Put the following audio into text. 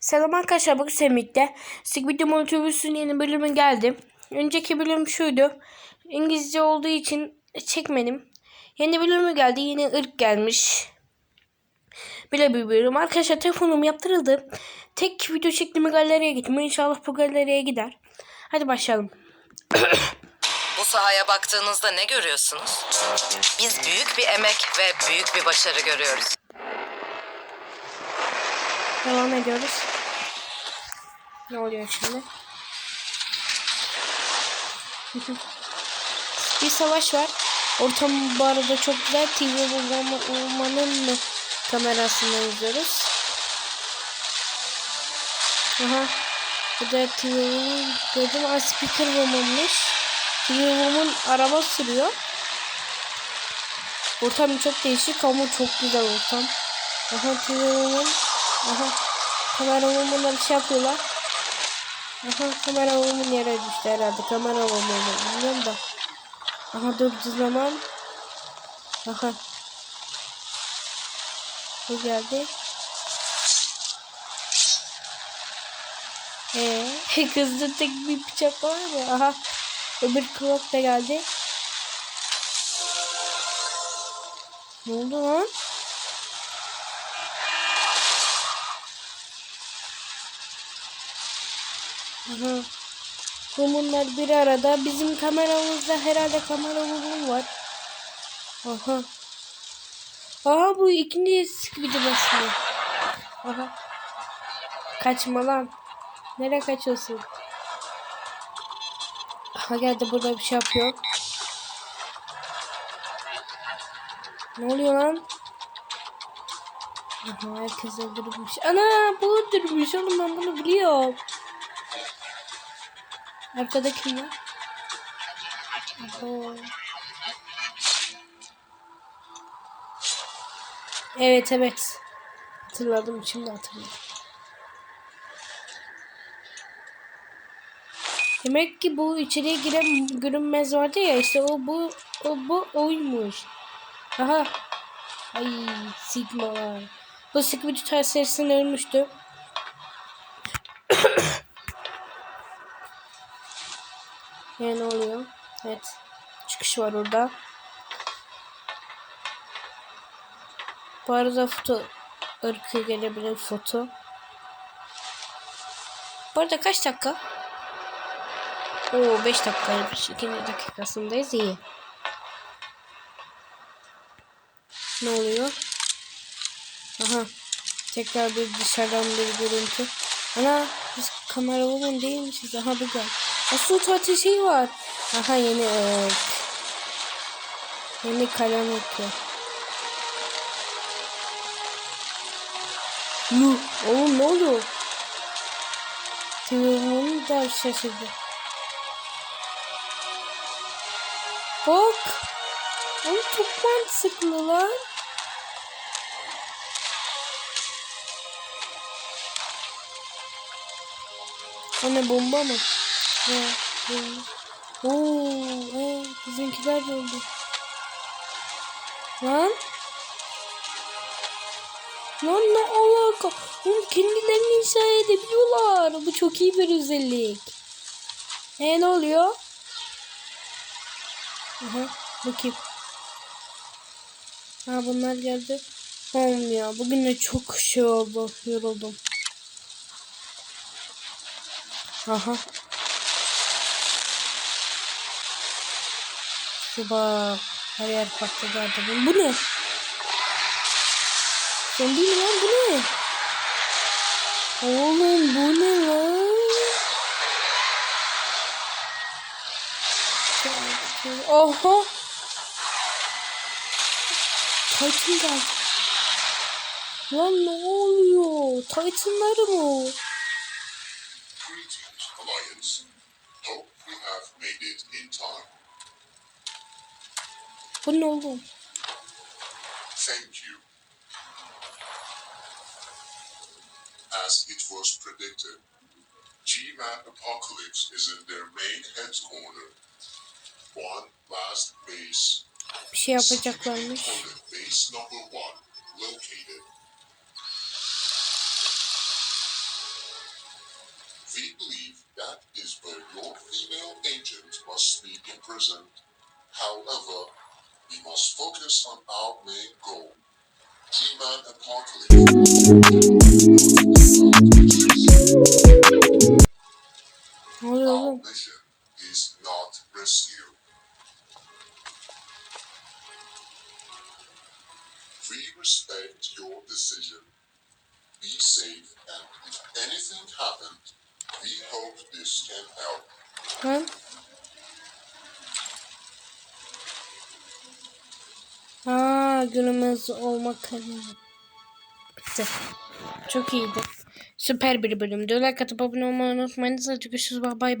Selam arkadaşlar bugün Semik'te Squid Otobüs'ün yeni bölümü geldi. Önceki bölüm şuydu. İngilizce olduğu için çekmedim. Yeni bölümü geldi. Yeni ırk gelmiş. Böyle bir bölüm. Arkadaşlar telefonum yaptırıldı. Tek video çektiğimi galeriye gittim. İnşallah bu galeriye gider. Hadi başlayalım. Bu sahaya baktığınızda ne görüyorsunuz? Biz büyük bir emek ve büyük bir başarı görüyoruz. Devam ediyoruz. Ne oluyor şimdi? bir savaş var. Ortam bu arada çok güzel. TV Woman'ın mı kamerasından izliyoruz. Aha. Bu da TV Woman gördüm. Aa, Speaker Woman'mış. TV Woman araba sürüyor. Ortam çok değişik ama çok güzel ortam. Aha TV Woman. Aha. Kamera woman'la bir şey yapıyorlar. Aha kamera woman yere düştü herhalde. Kamera woman bilmiyorum da. Aha durdu zaman. Aha. Bu geldi. Eee kızda tek bir bıçak var mı? Aha. Öbür kulak da geldi. Ne oldu lan? Aha. Mumunlar bir arada. Bizim kameramızda herhalde kamera mumun var. Aha. Aha bu ikinci skibidi basıyor. Aha. Kaçma lan. Nereye kaçıyorsun? Aha geldi burada bir şey yapıyor. Ne oluyor lan? Aha herkes öldürmüş. Ana bu öldürmüş oğlum ben bunu biliyorum. Arkada kim var? Oho. Evet evet. Hatırladım şimdi hatırladım. Demek ki bu içeriye giren görünmez vardı ya işte o bu o bu oymuş. Aha. Ay Sigma. Bu Sigma Tutar serisinde ölmüştü. Yani ne oluyor? Evet. Çıkış var orada. Bu arada foto ırkı gelebilir foto. Bu arada kaç dakika? Oo 5 dakikaymış. 2. dakikasındayız iyi. Ne oluyor? Aha. Tekrar bir dışarıdan bir görüntü. Ana biz kamera olun değilmişiz. Aha bu gel. Asıl tatil şey var. Aha yeni ırk. Yeni kalem ırkı. Lu. Oğlum ne oldu? Telefonum da şaşırdı. Bak. Oğlum çok mantıklı lan. Anne bomba mı? Oo, ee, bizimkiler de öldü. Lan. Lan ne alaka? Oğlum kendilerini inşa edebiliyorlar. Bu çok iyi bir özellik. E ne oluyor? Aha, bakayım. Ha bunlar geldi. Oğlum ya bugün de çok şey oldu. Yoruldum. Aha. Şu. Her yer patladı adamın. Bu ne? Sen değil lan bu ne? Oğlum bu ne lan? Oha. Titan geldi. Lan ne oluyor? Titanları mı? Greetings, Alliance. Hope we have made it in time. Bu ne oğlum? Thank you. As it was predicted, G-Man Apocalypse is in their main headquarters. One last base. Bir şey yapacaklarmış. Base number one located. We believe that is where your female agent must be imprisoned. However, we must focus on our main goal. He-Man Apocalypse. Our mission is not rescue. We respect your decision. Be safe, and if anything happened, we hope this can help. Lan. Aa günümüz olmak. Bitti. Çok iyiydi. Süper bir bölümdü. Like atıp abone olmayı unutmayın. Sadece görüşürüz. Bye bye.